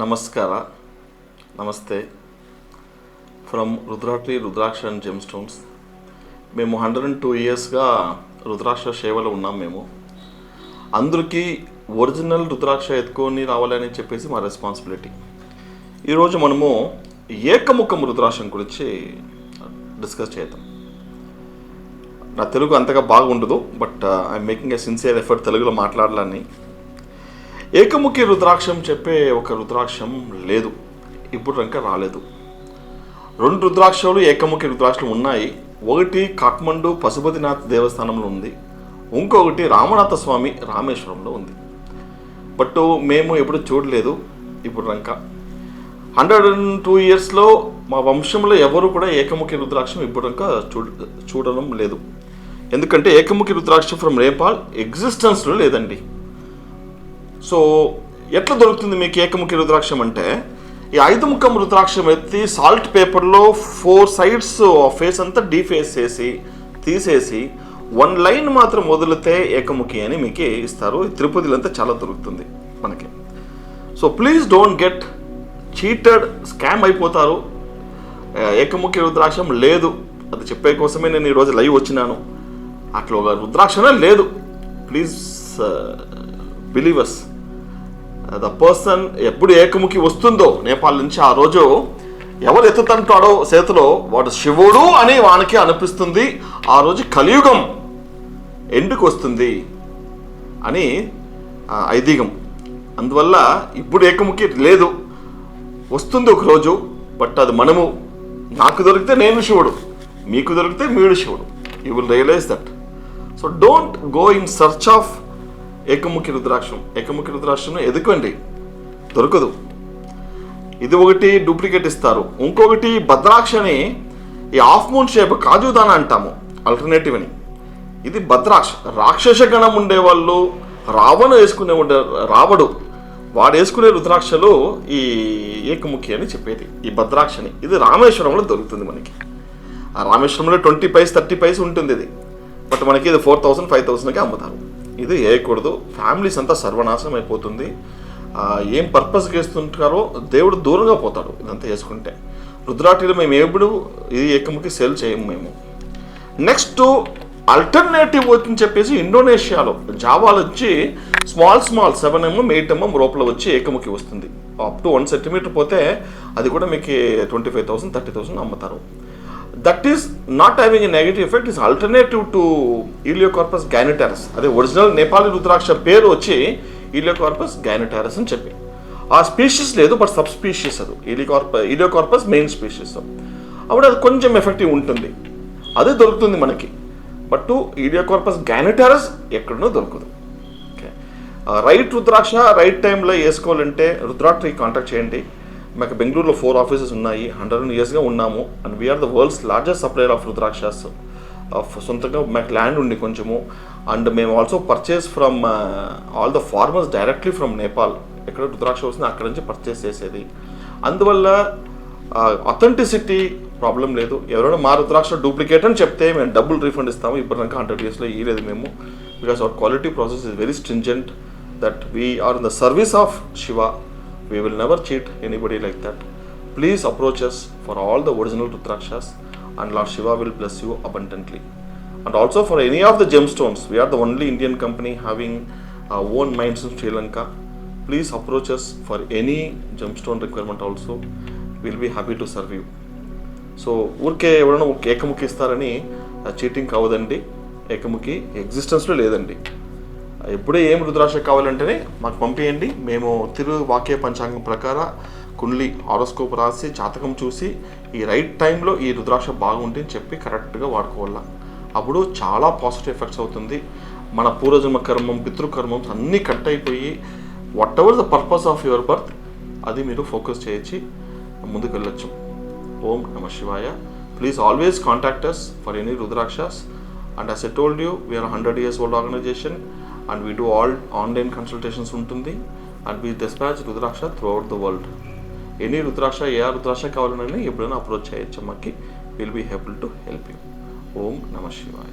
నమస్కార. నమస్తే. ఫ్రమ్ రుద్రాట్రి రుద్రాక్ష అండ్ జెమ్ స్టోన్స్ మేము హండ్రెడ్ అండ్ టూ ఇయర్స్గా రుద్రాక్ష సేవలో ఉన్నాం మేము. అందరికీ ఒరిజినల్ రుద్రాక్ష ఎత్తుకొని రావాలని చెప్పేసి మా రెస్పాన్సిబిలిటీ. ఈరోజు మనము ఏకముఖం రుద్రాక్షం గురించి డిస్కస్ చేద్దాం. నా తెలుగు అంతగా బాగుండదు but I'm making a sincere effort తెలుగులో మాట్లాడాలని. ఏకముఖి రుద్రాక్షం చెప్పే ఒక రుద్రాక్షం లేదు. ఇప్పుడు ఇంకా రాలేదు. రెండు రుద్రాక్షలు ఏకముఖి రుద్రాక్షలు ఉన్నాయి. ఒకటి కాఠ్మండు పశుపతినాథ్ దేవస్థానంలో ఉంది. ఇంకొకటి రామనాథ స్వామి రామేశ్వరంలో ఉంది. బట్ మేము ఎప్పుడు చూడలేదు. ఇప్పుడు రంక. హండ్రెడ్ అండ్ టూ ఇయర్స్లో మా వంశంలో ఎవరు కూడా ఏకముఖి రుద్రాక్షం ఇప్పుడు రంక చూడ చూడడం లేదు. ఎందుకంటే ఏకముఖి రుద్రాక్షం ఫ్రమ్ నేపాల్ ఎగ్జిస్టెన్స్లో లేదండి. సో ఎట్లా దొరుకుతుంది మీకు ఏకముఖి రుద్రాక్షం అంటే ఈ ఐదు ముఖం రుద్రాక్షం ఎత్తి సాల్ట్ పేపర్లో ఫోర్ సైడ్స్ ఫేస్ అంతా డీఫేస్ చేసి తీసేసి వన్ లైన్ మాత్రం వదిలితే ఏకముఖి అని మీకు ఇస్తారు. తిరుపతిలో అంతా చాలా దొరుకుతుంది మనకి. So please don't get cheated scam అయిపోతారు. ఏకముఖి రుద్రాక్షం లేదు. అది చెప్పే కోసమే నేను ఈరోజు లైవ్ వచ్చినాను. అట్లా ఒక రుద్రాక్షమే లేదు. Please believers uh, the person ఎప్పుడు ఏకముఖి వస్తుందో నేపాల్ నుంచి ఆ రోజు ఎవరు ఎత్తుతంటాడో చేతిలో వాడు శివుడు అని వానికి అనిపిస్తుంది. ఆ రోజు కలియుగం ఎండుకు వస్తుంది అని ఐదీగం. అందువల్ల ఇప్పుడు ఏకముఖి లేదు. వస్తుంది ఒక రోజు బట్ అది మనము నాకు దొరికితే నేను శివుడు మీకు దొరికితే మీరు శివుడు. You will realise that so don't go in search of ఏకముఖి రుద్రాక్షం. ఏకముఖి రుద్రాక్షం ఎదుకండి. దొరకదు. ఇది ఒకటి డూప్లికేట్ ఇస్తారు. ఇంకొకటి భద్రాక్షని ఈ హాఫ్ మూన్ షేప్ కాజుదాన అంటాము. ఆల్టర్నేటివ్ అని ఇది భద్రాక్ష. రాక్షస గణం ఉండేవాళ్ళు రావణ వేసుకునే ఉండే రావడు వాడు వేసుకునే రుద్రాక్షలు ఈ ఏకముఖి అని చెప్పేది. ఈ భద్రాక్షని. ఇది రామేశ్వరంలో దొరుకుతుంది మనకి. ఆ రామేశ్వరంలో ట్వంటీ పైస్ థర్టీ పైస్ ఉంటుంది ఇది. బట్ మనకి ఇది ఫోర్ థౌసండ్ ఫైవ్ థౌసండ్కి అమ్ముతారు. ఇది వేయకూడదు. ఫ్యామిలీస్ అంతా సర్వనాశనం అయిపోతుంది. ఏం పర్పస్కి వేస్తుంటారో దేవుడు దూరంగా పోతాడు ఇదంతా వేసుకుంటే. రుద్రాటిలో మేము ఎప్పుడు ఇది ఏకముఖి సేల్ చేయము మేము. నెక్స్ట్ అల్టర్నేటివ్ వచ్చి చెప్పేసి ఇండోనేషియాలో జావాలు వచ్చి small small seven mm eight mm లోపల వచ్చి ఏకముఖి వస్తుంది. అప్ టు వన్ సెంటీమీటర్ పోతే అది కూడా మీకు twenty five thousand thirty thousand అమ్ముతారు. That is not having a negative effect is alternative to Elaeocarpus ganitrus. అదే ఒరిజినల్ నేపాలీ రుద్రాక్ష పేరు వచ్చి ఈలియోకార్పస్ గ్యానిటారస్ అని చెప్పి. ఆ స్పీషీస్ లేదు బట్ సబ్ స్పీషీస్ అది. ఈలియోకార్ప ఈలియోకార్పస్ మెయిన్ స్పీషీస్ అప్పుడు అది కొంచెం ఎఫెక్టివ్ ఉంటుంది. అదే దొరుకుతుంది మనకి. బట్ ఈలియోకార్పస్ గ్యానిటారస్ ఎక్కడనో దొరకదు. ఓకే. రైట్ రుద్రాక్ష రైట్ టైంలో వేసుకోవాలంటే రుద్రాక్ష కాంటాక్ట్ చేయండి. మాకు బెంగళూరులో ఫోర్ ఆఫీసెస్ ఉన్నాయి హండ్రెడ్ ఇయర్స్గా ఉన్నాము and we are the world's largest supplier of rudrakshas. సొంతంగా మాకు ల్యాండ్ ఉంది కొంచెము అండ్ మేము also purchase from all the farmers directly from Nepal ఎక్కడ రుద్రాక్ష వస్తుంది అక్కడ నుంచి పర్చేస్ చేసేది. అందువల్ల uh, అథెంటిసిటీ ప్రాబ్లం లేదు. ఎవరైనా మా రుద్రాక్ష డూప్లికేట్ అని చెప్తే మేము డబ్బులు రీఫండ్ ఇస్తాము ఇప్పటిదాకా హండ్రెడ్ ఇయర్స్లో ఇవ్వలేదు మేము because our quality process is very stringent that we are in the service of Shiva we will never cheat anybody like that please approach us for all the original rudrakshas and lord Shiva will bless you abundantly and also for any of the gemstones we are the only indian company having our own mines in sri lanka please approach us for any gemstone requirement also we'll be happy to serve you so ఊరికే ఎవరైనా ఒక ఏకముఖి ఇస్తారని cheating కావదండి ఏకముఖి ఎగ్జిస్టెన్స్లో లేదండి ఎప్పుడే ఏం రుద్రాక్ష కావాలంటేనే మాకు పంపించండి మేము తిరు వాక్య పంచాంగం ప్రకారం కుండ్లి ఆరోస్కోప్ రాసి జాతకం చూసి ఈ రైట్ టైంలో ఈ రుద్రాక్ష బాగుంటే చెప్పి కరెక్ట్గా వాడుకోవాలా. అప్పుడు చాలా పాజిటివ్ ఎఫెక్ట్స్ అవుతుంది. మన పూర్వజన్మ కర్మం పితృకర్మం అన్నీ కట్ అయిపోయి whatever the purpose of your birth అది మీరు ఫోకస్ చేయించి ముందుకు వెళ్ళొచ్చు ఓం నమ శివాయ. Please always contact us for any rudrakshas and as a told you we are hundred years old organisation and we do all online consultations ఉంటుంది. And we dispatch rudraksha throughout the world any rudraksha ఏ రుద్రాక్ష కావాలన్నా ఎప్పుడైనా approach చేయొచ్చు. అమ్మకి will be able to help you ఓం నమ శివాయ.